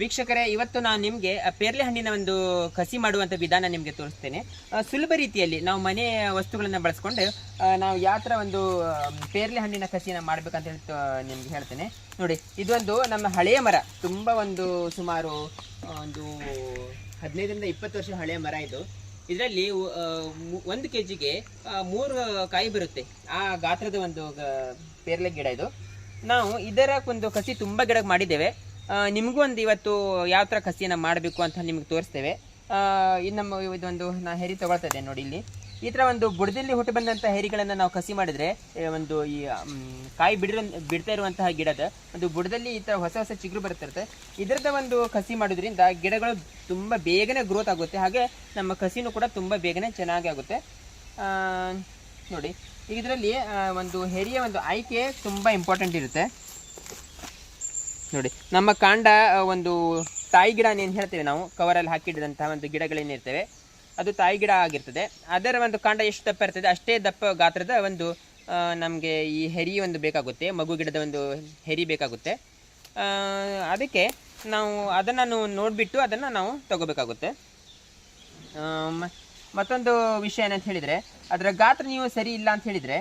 ವೀಕ್ಷಕರೇ, ಇವತ್ತು ನಾನು ನಿಮಗೆ ಪೇರ್ಲೆ ಹಣ್ಣಿನ ಒಂದು ಕಸಿ ಮಾಡುವಂಥ ವಿಧಾನ ನಿಮಗೆ ತೋರಿಸ್ತೇನೆ. ಸುಲಭ ರೀತಿಯಲ್ಲಿ ನಾವು ಮನೆ ವಸ್ತುಗಳನ್ನು ಬಳಸ್ಕೊಂಡು ನಾವು ಯಾವ ಥರ ಒಂದು ಪೇರ್ಲೆ ಹಣ್ಣಿನ ಕಸಿನ ಮಾಡಬೇಕಂತ ಹೇಳಿ ನಿಮ್ಗೆ ಹೇಳ್ತೇನೆ. ನೋಡಿ, ಇದೊಂದು ನಮ್ಮ ಹಳೆಯ ಮರ. ತುಂಬ ಒಂದು ಸುಮಾರು ಒಂದು ಹದಿನೈದರಿಂದ ಇಪ್ಪತ್ತು ವರ್ಷ ಹಳೆಯ ಮರ ಇದು. ಇದರಲ್ಲಿ ಒಂದು ಕೆ ಜಿಗೆ ಮೂರು ಕಾಯಿ ಬರುತ್ತೆ. ಆ ಗಾತ್ರದ ಒಂದು ಪೇರ್ಲೆ ಗಿಡ ಇದು. ನಾವು ಇದರ ಒಂದು ಕಸಿ ತುಂಬ ಗಿಡ ಮಾಡಿದ್ದೇವೆ. ನಿಮಗೂ ಒಂದು ಇವತ್ತು ಯಾವ ಥರ ಕಸಿಯನ್ನು ಮಾಡಬೇಕು ಅಂತ ನಿಮಗೆ ತೋರಿಸ್ತೇವೆ. ಇದು ನಮ್ಮ ಇದೊಂದು ನಾ ಹೆರಿ ತೊಗೊಳ್ತಾ ನೋಡಿ ಇಲ್ಲಿ. ಈ ಥರ ಒಂದು ಬುಡದಲ್ಲಿ ಹುಟ್ಟು ಬಂದಂಥ ಹೆರಿಗಳನ್ನು ನಾವು ಕಸಿ ಮಾಡಿದರೆ ಒಂದು ಈ ಕಾಯಿ ಬಿಡಿರೋ, ಬಿಡ್ತಾ ಇರುವಂತಹ ಗಿಡದ ಒಂದು ಬುಡದಲ್ಲಿ ಈ ಥರ ಹೊಸ ಹೊಸ ಚಿಗುರು ಬರ್ತಿರುತ್ತೆ ಇದರದ ಒಂದು ಕಸಿ ಮಾಡೋದ್ರಿಂದ ಗಿಡಗಳು ತುಂಬ ಬೇಗನೆ ಗ್ರೋತ್ ಆಗುತ್ತೆ. ಹಾಗೆ ನಮ್ಮ ಕಸಿನೂ ಕೂಡ ತುಂಬ ಬೇಗನೆ ಚೆನ್ನಾಗಿ ಆಗುತ್ತೆ. ನೋಡಿ ಇದರಲ್ಲಿ ಒಂದು ಹೆರಿಯ ಒಂದು ಆಯ್ಕೆ ತುಂಬ ಇಂಪಾರ್ಟೆಂಟ್ ಇರುತ್ತೆ. ನೋಡಿ, ನಮ್ಮ ಕಾಂಡ ಒಂದು ತಾಯಿ ಗಿಡ ಏನು ಹೇಳ್ತೇವೆ ನಾವು? ಕವರಲ್ಲಿ ಹಾಕಿಡಿದಂತಹ ಒಂದು ಗಿಡಗಳೇನಿರ್ತವೆ ಅದು ತಾಯಿ ಗಿಡ ಆಗಿರ್ತದೆ. ಅದರ ಒಂದು ಕಾಂಡ ಎಷ್ಟು ದಪ್ಪ ಇರ್ತದೆ? ಅಷ್ಟೇ ದಪ್ಪ ಗಾತ್ರದ ಒಂದು ನಮಗೆ ಈ ಹೆರಿ ಒಂದು ಬೇಕಾಗುತ್ತೆ. ಮಗು ಗಿಡದ ಒಂದು ಹೆರಿ ಬೇಕಾಗುತ್ತೆ. ಅದಕ್ಕೆ ನಾವು ಅದನ್ನು ನೋಡಿಬಿಟ್ಟು ಅದನ್ನು ನಾವು ತಗೋಬೇಕಾಗುತ್ತೆ. ಮತ್ತೊಂದು ವಿಷಯ ಏನಂತ ಹೇಳಿದರೆ, ಅದರ ಗಾತ್ರ ನೀವು ಸರಿ ಇಲ್ಲ ಅಂತ ಹೇಳಿದರೆ,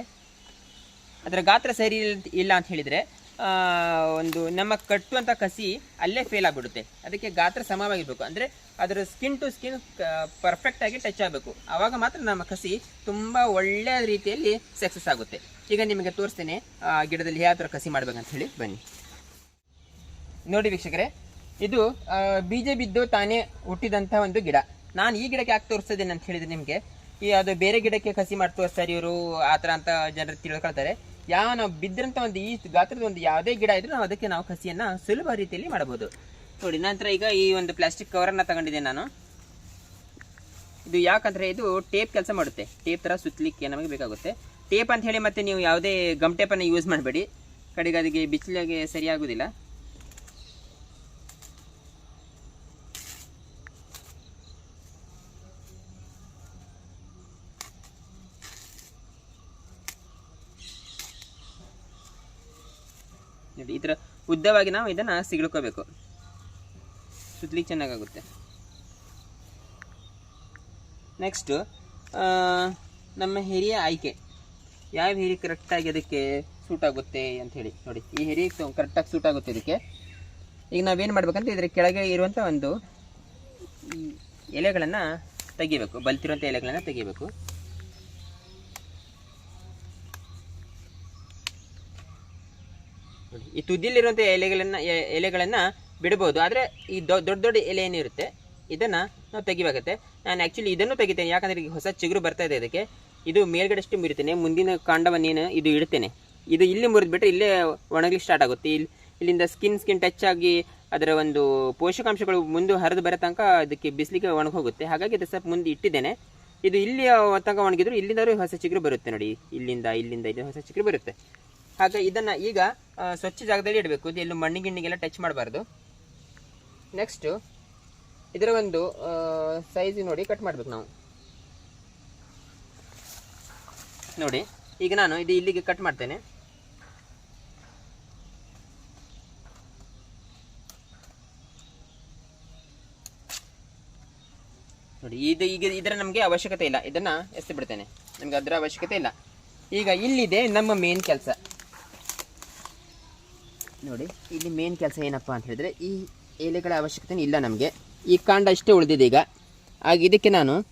ಅದರ ಗಾತ್ರ ಸರಿ ಇಲ್ಲ ಅಂತ ಹೇಳಿದರೆ ಒಂದು ನಮ್ಮ ಕಟ್ಟುವಂಥ ಕಸಿ ಅಲ್ಲೇ ಫೇಲ್ ಆಗಿಬಿಡುತ್ತೆ. ಅದಕ್ಕೆ ಗಾತ್ರ ಸಮವಾಗಿರಬೇಕು. ಅಂದರೆ ಅದರ ಸ್ಕಿನ್ ಟು ಸ್ಕಿನ್ ಪರ್ಫೆಕ್ಟಾಗಿ ಟಚ್ ಆಗಬೇಕು. ಆವಾಗ ಮಾತ್ರ ನಮ್ಮ ಕಸಿ ತುಂಬ ಒಳ್ಳೆಯ ರೀತಿಯಲ್ಲಿ ಸಕ್ಸಸ್ ಆಗುತ್ತೆ. ಈಗ ನಿಮಗೆ ತೋರಿಸ್ತೇನೆ ಗಿಡದಲ್ಲಿ ಯಾವ ಥರ ಕಸಿ ಮಾಡ್ಬೇಕಂತ ಹೇಳಿ ಬನ್ನಿ. ನೋಡಿ ವೀಕ್ಷಕರೇ, ಇದು ಬೀಜ ಬಿದ್ದು ತಾನೇ ಹುಟ್ಟಿದಂಥ ಒಂದು ಗಿಡ. ನಾನು ಈ ಗಿಡಕ್ಕೆ ಯಾಕೆ ತೋರಿಸ್ತಿದ್ದೇನೆ ಅಂತ ಹೇಳಿದ್ರೆ ನಿಮಗೆ, ಈ ಅದು ಬೇರೆ ಗಿಡಕ್ಕೆ ಕಸಿ ಮಾಡಿ ತೋರಿಸ್ತಾರೆ ಇವರು ಆ ಥರ ಅಂತ ಜನರು ತಿಳ್ಕೊಳ್ತಾರೆ. ಯಾವ ನಾವು ಬಿದ್ದಿರಂಥ ಒಂದು ಈ ಗಾತ್ರದ ಒಂದು ಯಾವುದೇ ಗಿಡ ಇದ್ರೂ ನಾವು ಅದಕ್ಕೆ ನಾವು ಕಸಿಯನ್ನು ಸುಲಭ ರೀತಿಯಲ್ಲಿ ಮಾಡಬಹುದು. ನೋಡಿ, ನಂತರ ಈಗ ಈ ಒಂದು ಪ್ಲಾಸ್ಟಿಕ್ ಕವರನ್ನು ತಗೊಂಡಿದ್ದೆ ನಾನು. ಇದು ಯಾಕಂದ್ರೆ ಇದು ಟೇಪ್ ಕೆಲಸ ಮಾಡುತ್ತೆ. ಟೇಪ್ ಥರ ಸುತ್ತಲಿಕ್ಕೆ ನಮಗೆ ಬೇಕಾಗುತ್ತೆ. ಟೇಪ್ ಅಂತ ಹೇಳಿ ಮತ್ತೆ ನೀವು ಯಾವುದೇ ಗಮ್ ಟೇಪನ್ನು ಯೂಸ್ ಮಾಡಬೇಡಿ. ಕಡೆಗೆ ಅದಕ್ಕೆ ಬಿಸಿಲಿಗೆ ಸರಿಯಾಗೋದಿಲ್ಲ. ನೋಡಿ, ಈ ಥರ ಉದ್ದವಾಗಿ ನಾವು ಇದನ್ನು ಸಿಗ್ಳ್ಕೋಬೇಕು. ಸುತ್ತಲಿಕ್ಕೆ ಚೆನ್ನಾಗಾಗುತ್ತೆ. ನೆಕ್ಸ್ಟು ನಮ್ಮ ಹಿರಿಯ ಆಯ್ಕೆ. ಯಾವ ಹಿರಿ ಕರೆಕ್ಟಾಗಿ ಅದಕ್ಕೆ ಸೂಟ್ ಆಗುತ್ತೆ ಅಂತ ಹೇಳಿ ನೋಡಿ. ಈ ಹಿರಿ ಕರೆಕ್ಟಾಗಿ ಸೂಟ್ ಆಗುತ್ತೆ ಇದಕ್ಕೆ. ಈಗ ನಾವೇನು ಮಾಡ್ಬೇಕಂದ್ರೆ ಇದರ ಕೆಳಗೆ ಇರುವಂಥ ಒಂದು ಎಲೆಗಳನ್ನು ತೆಗಿಬೇಕು. ಬಲ್ತಿರುವಂಥ ಎಲೆಗಳನ್ನು ತೆಗಿಬೇಕು. ಈ ತುದಿಲಿರುವಂಥ ಎಲೆಗಳನ್ನ ಎಲೆಗಳನ್ನ ಬಿಡಬಹುದು. ಆದರೆ ಈ ದೊಡ್ಡ ದೊಡ್ಡ ಎಲೆ ಏನಿರುತ್ತೆ, ಇದನ್ನ ನಾವು ತೆಗಿಬೇಕಾಗತ್ತೆ. ನಾನು ಆ್ಯಕ್ಚುಲಿ ಇದನ್ನು ತೆಗಿತೇನೆ. ಯಾಕಂದ್ರೆ ಈಗ ಹೊಸ ಚಿಗುರು ಬರ್ತಾ ಇದೆ ಇದಕ್ಕೆ. ಇದು ಮೇಲ್ಗಡೆಷ್ಟು ಮುರಿತೇನೆ. ಮುಂದಿನ ಕಾಂಡವನ್ನೇನು ಇದು ಇಡ್ತೇನೆ. ಇದು ಇಲ್ಲಿ ಮುರಿದ್ಬಿಟ್ರೆ ಇಲ್ಲೇ ಒಣಗ್ಲಿಕ್ಕೆ ಸ್ಟಾರ್ಟ್ ಆಗುತ್ತೆ. ಇಲ್ಲಿ ಇಲ್ಲಿಂದ ಸ್ಕಿನ್ ಸ್ಕಿನ್ ಟಚ್ ಆಗಿ ಅದರ ಒಂದು ಪೋಷಕಾಂಶಗಳು ಮುಂದೆ ಹರಿದು ಬರೋ ತನಕ ಅದಕ್ಕೆ ಬಿಸಿಲಿಗೆ ಒಣಗಿ ಹೋಗುತ್ತೆ ಹಾಗಾಗಿ ಇದು ಸ್ವಲ್ಪ ಮುಂದೆ ಇಟ್ಟಿದ್ದೇನೆ. ಇದು ಇಲ್ಲಿ ತನಕ ಒಣಗಿದ್ರು, ಇಲ್ಲಿಂದ ಹೊಸ ಚಿಗುರು ಬರುತ್ತೆ ನೋಡಿ. ಇಲ್ಲಿಂದ ಇಲ್ಲಿಂದ ಇಲ್ಲಿ ಹೊಸ ಚಿಗುರು ಬರುತ್ತೆ. ಹಾಗೆ ಇದನ್ನ ಈಗ ಸ್ವಚ್ಛ ಜಾಗದಲ್ಲಿ ಇಡಬೇಕು. ಇದು ಎಲ್ಲೂ ಮಣ್ಣು ಗಿಣ್ಣಿಗೆಲ್ಲ ಟಚ್ ಮಾಡಬಾರ್ದು. ನೆಕ್ಸ್ಟು ಇದರ ಒಂದು ಸೈಜ್ ನೋಡಿ ಕಟ್ ಮಾಡಬೇಕು ನಾವು. ನೋಡಿ, ಈಗ ನಾನು ಇದು ಇಲ್ಲಿಗೆ ಕಟ್ ಮಾಡ್ತೇನೆ. ನೋಡಿ, ಇದು ಈಗ ಇದರ ನಮಗೆ ಅವಶ್ಯಕತೆ ಇಲ್ಲ. ಇದನ್ನು ಎಸ್ತಿ ಬಿಡ್ತೇನೆ ನಮ್ಗೆ ಅದರ ಅವಶ್ಯಕತೆ ಇಲ್ಲ. ಈಗ ಇಲ್ಲಿದೆ ನಮ್ಮ ಮೇನ್ ಕೆಲಸ. ನೋಡಿ, ಇಲ್ಲಿ ಮೇನ್ ಕೆಲಸ ಏನಪ್ಪ ಅಂತ ಹೇಳಿದ್ರೆ, ಈ ಎಲೆಗಳ ಅವಶ್ಯಕತೆ ಇಲ್ಲ ನಮಗೆ. ಈ ಕಾಂಡ ಅಷ್ಟೇ ಉಳಿದಿದೆ ಈಗ. ಆಗ ಇದಕ್ಕೆ ನಾನು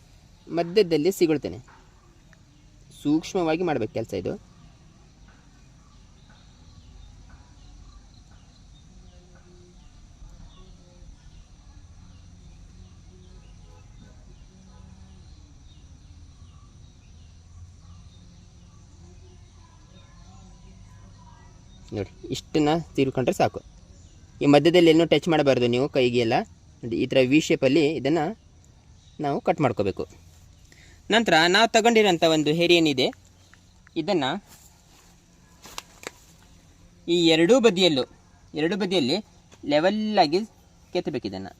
ಮಧ್ಯದಲ್ಲಿ ಸಿಗುಳ್ತೇನೆ. ಸೂಕ್ಷ್ಮವಾಗಿ ಮಾಡಬೇಕು ಕೆಲಸ ಇದು. ನೋಡಿ, ಇಷ್ಟನ್ನ ತಿರ್ಕೊಂಡ್ರೆ ಸಾಕು. ಈ ಮಧ್ಯದಲ್ಲಿ ಏನೂ ಟಚ್ ಮಾಡಬಾರ್ದು ನೀವು ಕೈಗೆ ಎಲ್ಲ ನೋಡಿ, ಈ ಥರ ವಿ ಶೇಪಲ್ಲಿ ಇದನ್ನು ನಾವು ಕಟ್ ಮಾಡ್ಕೋಬೇಕು. ನಂತರ ನಾವು ತಗೊಂಡಿರೋಂಥ ಒಂದು ಹೇರಿ ಏನಿದೆ, ಇದನ್ನು ಈ ಎರಡೂ ಬದಿಯಲ್ಲೂ, ಎರಡೂ ಬದಿಯಲ್ಲಿ ಲೆವೆಲ್ಲಾಗಿ ಕೆತ್ತಬೇಕು ಇದನ್ನು.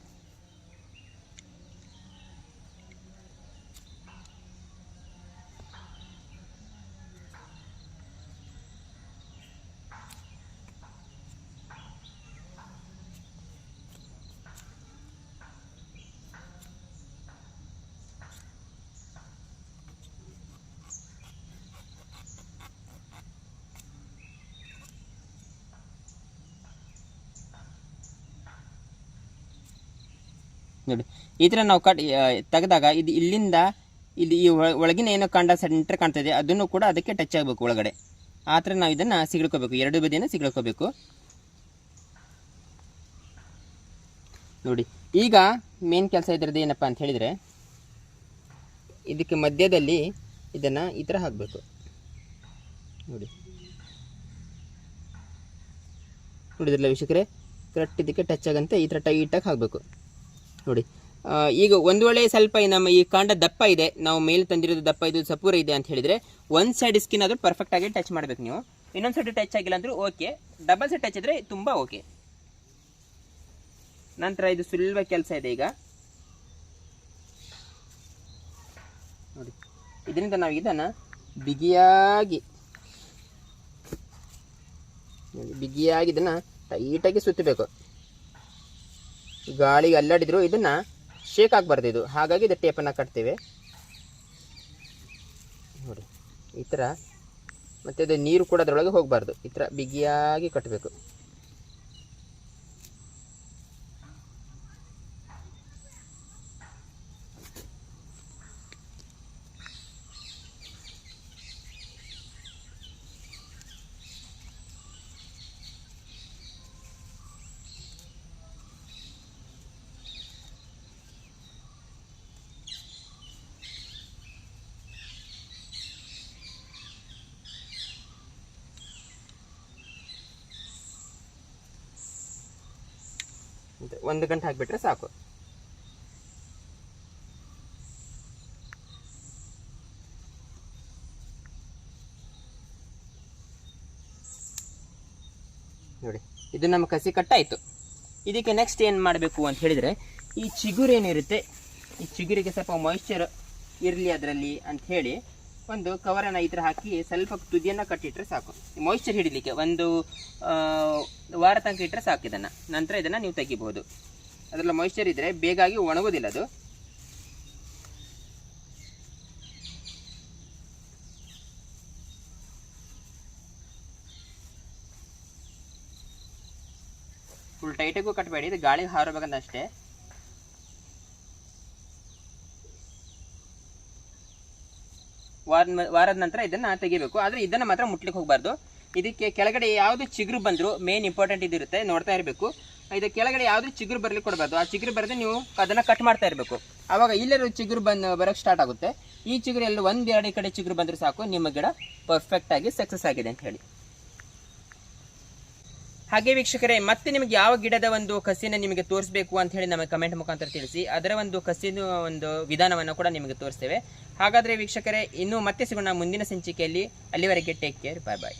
ನೋಡಿ. ಈ ಥರ ನಾವು ಕಟ್ ತೆಗೆದಾಗ ಇದು ಇಲ್ಲಿಂದ ಇಲ್ಲಿ ಈ ಒಳ- ಒಳಗಿನ ಏನೋ ಕಾಂಡ ಸೆಂಟರ್ ಇದೆ ಅದನ್ನು ಕೂಡ ಅದಕ್ಕೆ ಟಚ್ ಆಗಬೇಕು ಒಳಗಡೆ. ಆ ಥರ ನಾವು ಇದನ್ನು ಸಿಗ್ಳ್ಕೋಬೇಕು. ಎರಡು ಬದಿಯನ್ನು ಸಿಗ್ಳ್ಕೋಬೇಕು. ನೋಡಿ, ಈಗ ಮೇನ್ ಕೆಲಸ ಇದ್ರದ್ದು ಏನಪ್ಪ ಅಂತ ಹೇಳಿದರೆ, ಇದಕ್ಕೆ ಮಧ್ಯದಲ್ಲಿ ಇದನ್ನು ಈ ಥರ ಹಾಕಬೇಕು. ನೋಡಿ. ನೋಡಿದ್ರಲ್ಲ ವಿಷಕರೇ ಕರೆಕ್ಟ್ ಇದಕ್ಕೆ ಟಚ್ ಆಗಂತೆ ಈ ಥರ ಟೈಟಾಗಿ ಹಾಕಬೇಕು. ನೋಡಿ. ಈಗ ಒಂದು ವೇಳೆ ಸ್ವಲ್ಪ ನಮ್ಮ ಈ ಕಾಂಡ ದಪ್ಪ ಇದೆ, ನಾವು ಮೇಲೆ ತಂದಿರೋದು ದಪ್ಪ, ಇದು ಸಪೂರ ಇದೆ ಅಂತ ಹೇಳಿದ್ರೆ ಒಂದು ಸೈಡ್ ಸ್ಕಿನ್ ಆದರೂ ಪರ್ಫೆಕ್ಟ್ ಆಗಿ ಟಚ್ ಮಾಡಬೇಕು ನೀವು. ಇನ್ನೊಂದು ಸೈಡ್ ಟಚ್ ಆಗಿಲ್ಲ ಅಂದರೂ ಓಕೆ ಡಬಲ್ ಸೈಡ್ ಟಚ್ ಇದ್ರೆ ತುಂಬ ಓಕೆ ನಂತರ ಇದು ಸುಲಭ ಕೆಲಸ ಇದೆ ಈಗ. ನೋಡಿ, ಇದರಿಂದ ನಾವು ಇದನ್ನು ಬಿಗಿಯಾಗಿ ಬಿಗಿಯಾಗಿ ಇದನ್ನು ಟೈಟಾಗಿ ಸುತ್ತಬೇಕು. ಗಾಳಿಗೆ ಅಲ್ಲಾಡಿದ್ರು, ಇದನ್ನ ಶೇಕ್ ಆಗಬಾರ್ದು ಇದು ಹಾಗಾಗಿ ಇದು ಟೇಪನ್ನು ಕಟ್ತೇವೆ. ನೋಡಿ, ಈ ಥರ ಮತ್ತು ಅದು ನೀರು ಕೂಡ ಅದರೊಳಗೆ ಹೋಗಬಾರ್ದು. ಈ ಥರ ಬಿಗಿಯಾಗಿ ಕಟ್ಟಬೇಕು ಒಂದು ಗಂಟೆ ಹಾಕಿಬಿಟ್ರೆ ಸಾಕು. ನೋಡಿ, ಇದು ನಮ್ಮ ಕಸಿ ಕಟ್ಟಾಯಿತು. ಇದಕ್ಕೆ ನೆಕ್ಸ್ಟ್ ಏನು ಮಾಡಬೇಕು ಅಂತ ಹೇಳಿದರೆ, ಈ ಚಿಗುರು ಏನಿರುತ್ತೆ ಈ ಚಿಗುರಿಗೆ ಸ್ವಲ್ಪ ಮಾಯಿಶ್ಚರ್ ಇರಲಿ ಅದರಲ್ಲಿ ಅಂತ ಹೇಳಿ ಒಂದು ಕವರನ್ನು ಥರ ಹಾಕಿ ಸ್ವಲ್ಪ ತುದಿಯನ್ನು ಕಟ್ಟಿಟ್ರೆ ಸಾಕು. ಮಾಯಿಶ್ಚರ್ ಹಿಡಿಲಿಕ್ಕೆ ಒಂದು ವಾರ ತನಕ ಇಟ್ಟರೆ ಸಾಕು ಇದನ್ನು. ನಂತರ ಇದನ್ನು ನೀವು ತೆಗಿಬೋದು ಅದರಲ್ಲಿ ಮಾಯಿಶ್ಚರ್ ಇದ್ದರೆ ಬೇಗಾಗಿ ಒಣಗೋದಿಲ್ಲ ಅದು. ಫುಲ್ ಟೈಟಾಗೂ ಕಟ್ಟಬೇಡಿ ಇದು ಗಾಳಿಗೆ ಹಾರಬೇಕಂತ ಅಷ್ಟೇ ವಾರದ ವಾರದ ನಂತರ ಇದನ್ನು ತೆಗಿಬೇಕು. ಆದರೆ ಇದನ್ನು ಮಾತ್ರ ಮುಟ್ಲಿಕ್ಕೆ ಹೋಗಬಾರ್ದು. ಇದಕ್ಕೆ ಕೆಳಗಡೆ ಯಾವುದು ಚಿಗುರು ಬಂದರೂ ಮೇನ್ ಇಂಪಾರ್ಟೆಂಟ್ ಇದಿರುತ್ತೆ ನೋಡ್ತಾ ಇರಬೇಕು. ಇದು ಕೆಳಗಡೆ ಯಾವುದು ಚಿಗುರು ಬರಲಿಕ್ಕೆ ಕೊಡಬಾರ್ದು. ಆ ಚಿಗುರು ಬರೆದು ನೀವು ಅದನ್ನು ಕಟ್ ಮಾಡ್ತಾ ಇರಬೇಕು. ಆವಾಗ ಇಲ್ಲೆರಡು ಚಿಗುರು ಬಂದು ಬರೋಕ್ಕೆ ಸ್ಟಾರ್ಟ್ ಆಗುತ್ತೆ. ಈ ಚಿಗುರು ಎಲ್ಲ ಒಂದೆರಡು ಕಡೆ ಚಿಗುರು ಬಂದರೂ ಸಾಕು, ನಿಮ್ಮ ಗಿಡ ಪರ್ಫೆಕ್ಟಾಗಿ ಸಕ್ಸಸ್ ಆಗಿದೆ ಅಂತ ಹೇಳಿ. ಹಾಗೆ ವೀಕ್ಷಕರೇ, ಮತ್ತೆ ನಿಮಗೆ ಯಾವ ಗಿಡದ ಒಂದು ಕಸಿನ ನಿಮಗೆ ತೋರಿಸಬೇಕು ಅಂತ ಹೇಳಿ ನಮಗೆ ಕಮೆಂಟ್ ಮುಖಾಂತರ ತಿಳಿಸಿ. ಅದರ ಒಂದು ಕಸಿನ ಒಂದು ವಿಧಾನವನ್ನು ಕೂಡ ನಿಮಗೆ ತೋರಿಸ್ತೇವೆ. ಹಾಗಾದ್ರೆ ವೀಕ್ಷಕರೇ, ಇನ್ನು ಮತ್ತೆ ಸಿಗೋಣ ಮುಂದಿನ ಸಂಚಿಕೆಯಲ್ಲಿ. ಅಲ್ಲಿವರೆಗೆ ಟೇಕ್ ಕೇರ್ ಬಾಯ್ ಬಾಯ್